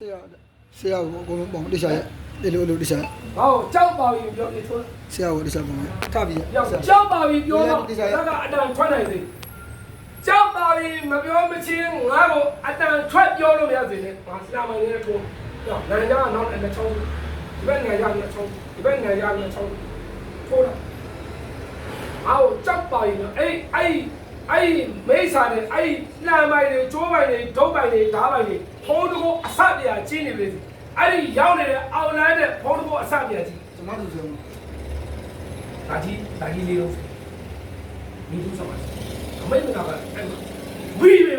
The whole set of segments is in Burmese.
ဆရာဆရာကိုအကုန်လုံးပေါင်းတခြားရဒီလိုလိုတခြားဟောကြောက်ပါပြီပြောပြီးဆိုဆရာကိုတခြားပေါင်းထပ်ပြီးကြောက်ကြောက်ပါပြီပြောတော့ဒါကအတန်ထွက်နိုင်သေးကြောက်ပါပြီမပြောမချင်းငါ့ကိုအတန်ထွက်ပြောလို့မရသေးနဲ့ငါစလာမင်းနဲ့ထိုးကြောက်နိုင်ကြတော့လည်းချောင်းဒီဘက်နိုင်ကြလည်းချောင်းဒီဘက်နိုင်ကြလည်းချောင်းထိုးတာအော်ကြောက်ပါပြီနော်အဲ့အဲ့အဲ့မိစ္ဆာနဲ့အဲ့လမ်းပိုင်တွေကျိုးပိုင်တွေဒုတ်ပိုင်တွေဓားပိုင်တွေဖုံးတကောအ ဆပြာကြီးနေပြီအဲ့ဒီရောက်နေတဲ့အောင်လန်းတဲ့ဖုံးတကောအဆပြာကြီးကျွန်တော်တို့ဆိုဒါကြီးဒါကြီးလေးတော့မိသူဆောင်ပါအမေကကအဲ့ဝီးပဲ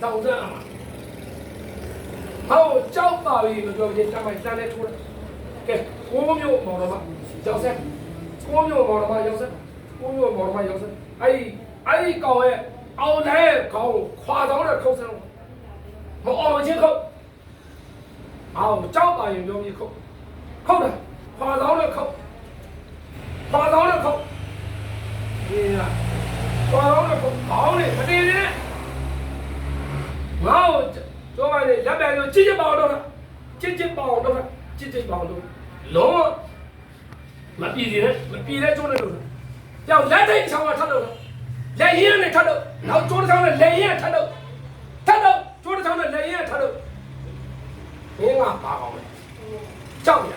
တောင်းတဲ့အမဟောကြောက်ပါပြီမပြောရင်တမိုင်တန်းနဲ့ထိုးတယ်ကဲကိုမျိုးမော်တော်မရောက်ဆက်ကိုမျိုးမော်တော်မရောက်ဆက်ကိုမျိုးမော်တော်မရောက်ဆက်အဲ့အဲ့ဒီကောင်ရဲ့အောင်လဲကောင်ခွာဆောင်တဲ့ခုတ်စမ်း မအောင်ချင်းခုတ်အောင်ကြောက်ပါရင်ပြောပြီးခုတ်ခုတ်တယ်ခွာဆောင်တဲ့ခုတ်ပါတော့လည်းခုတ်ဒီလားပါတော့လည်းခုတ်ကောင်းတယ်မတည်သေးနဲ့ငါ့ကိုပြောပါလေလက်ပြန်လို့ချစ်ချစ်ပါအောင်တော့ချစ်ချစ်ပါအောင်တော့ချစ်ချစ်ပါအောင်တော့လုံးဝမပြည်သေးနဲ့မပြည်တဲ့ကျိုးနဲ့လို့ကြောက်လက်ထိတ်ချောင်းကထပ်လို့လက်ရင်းနဲ့ထပ်လို့နောက်ကျိုးတစ်ချောင်းနဲ့လက်ရင်းထပ်လို့ထပ်လို့ကျိုးတစ်ချောင်းနဲ့လက်ရင်းထပ်လို့မင်းကပါကောင်းလဲကြောက်ရ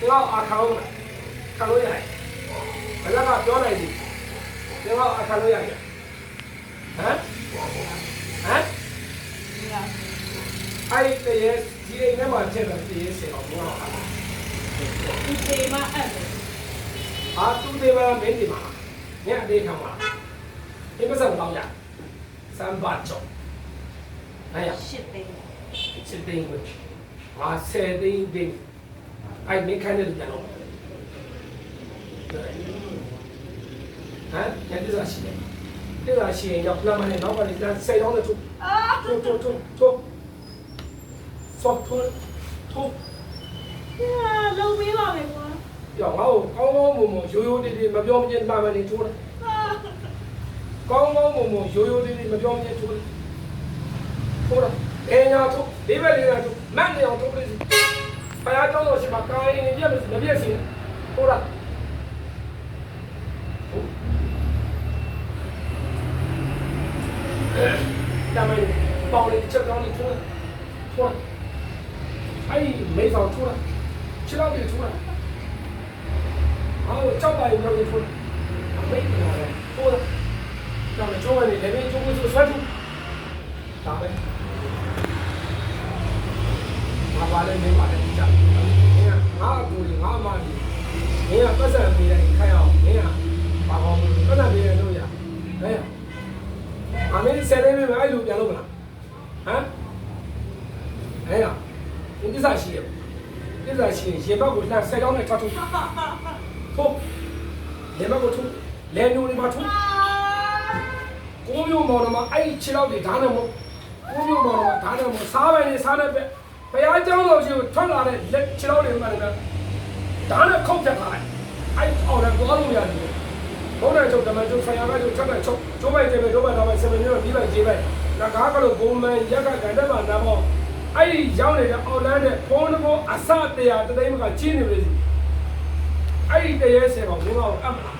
ဟ မ်ငါအခါအောင်လားခံလို့ရတယ်ဘယ်လကပြောနိုင်ပြီဒီတော့အခါလို့ရတယ်ဟမ်ဟမ်အဲ့တည်းဒီအိမ်ထဲမှာချက်တယ်တည်းစေအောင်ဘုရားဒီတေမအဲ့လေအာသူတွေမှာမင်းဒီမှာညအသေးခံပါဒီပစံတော့ရစမ်းပါချောအဲ့ရရှစ်သိန်းချစ်သိန်းကိုငါဆယ်သိန်းသိန်း အဲ့မင်းခိုင်းတယ်ပြန်တော့ဟမ်ညဒီစားရှိတယ်ဒီစားရှိရင်ရောက်လာမနေတော့ပါလေဆယ်ရောင်းတဲ့သူအာထိုးထိုးထိုးထိုးဆော့ထိုးထိုးလုံးပေးပါမယ်ကွာပြောငါ့ကိုကောင်းကောင်းမွန်မွန်ရိုးရိုးတေးတေးမပြောမချင်းမှန်မှန်နေထိုးတယ်ကောင်းကောင်းမွန်မွန်ရိုးရိုးတေးတေးမပြောမချင်းထိုးတယ်ထိုးတယ်အင်းညာထိုးဒီဘက်လေးကထိုးမန်နေအောင်ထိုးလိုက်စီ ဘယ်အကြောင်းလို့ရှိမှကိုင်းနေပြမပြည့်စီထိုးတာတမန်ပေါလေးချက်ကောင်းလေးထိုးတယ်ထိုးတယ်အဲ့မေးဆောင်ထိုးတယ်ခြေထောက်တွေထိုးတယ်အော်ကြောက်ပါရင်တော့ဒီထိုးအမေကလည်းထိုးတာဒါကြောင့်လည်းလည်းကျုံးလို့ဆွဲထူဒါပဲ မပါလဲနေပါလေကြာငါကူငါမကြီးငါပတ်စံပေးတယ်ခိုင်းအောင်ငါဘာကောင်းပတ်စံပေးရလို့ရဟဲ့အမေဆယ်လေးပဲအဲ့လိုပြန်လို့မလားဟမ်ဟဲ့ဒီကိစ္စရှိတယ်ကိစ္စရှိရင်ရေဘက်ကိုလှမ်းဆက်ကြောင်းနဲ့ထွက်ထူထိုးလေမကိုထိုးလေညိုနေမှာထိုးကိုမျိုးမော်တော်မှာအဲ့ဒီခြေထောက်တွေဓာတ်နဲ့မို့ကိုမျိုးမော်တော်မှာဓာတ်နဲ့မို့စားပိုင်နေစားနေပဲ ဘုရားကျောင်းတော်ကြီးကိုထွက်လာတဲ့လက်ခြေထောက်တွေမှလည်းဓာတ်နဲ့ခုတ်ဖြတ်ထားလိုက်အဲ့အော်လည်းသွားလို့ရတယ်ဘုရားချုပ်ဓမ္မချုပ်ဆရာကချုပ်ချက်တဲ့ချုပ်ကျိုးပိုက်တယ်ပဲဒုပိုက်တော့ပဲဆယ်မိနစ်တော့ပြီးလိုက်ကြေးပဲဒါကားကလို့ဘုံမန်ရက်ကကန်တက်မှာနားပေါ့အဲ့ဒီရောက်နေတဲ့အော်လန်းတဲ့ဖုန်းတဘောအစတရားတသိမ်းမကချင်းနေပြီအဲ့ဒီတရေဆယ်ကောင်ဘုရားကိုအပ်မလား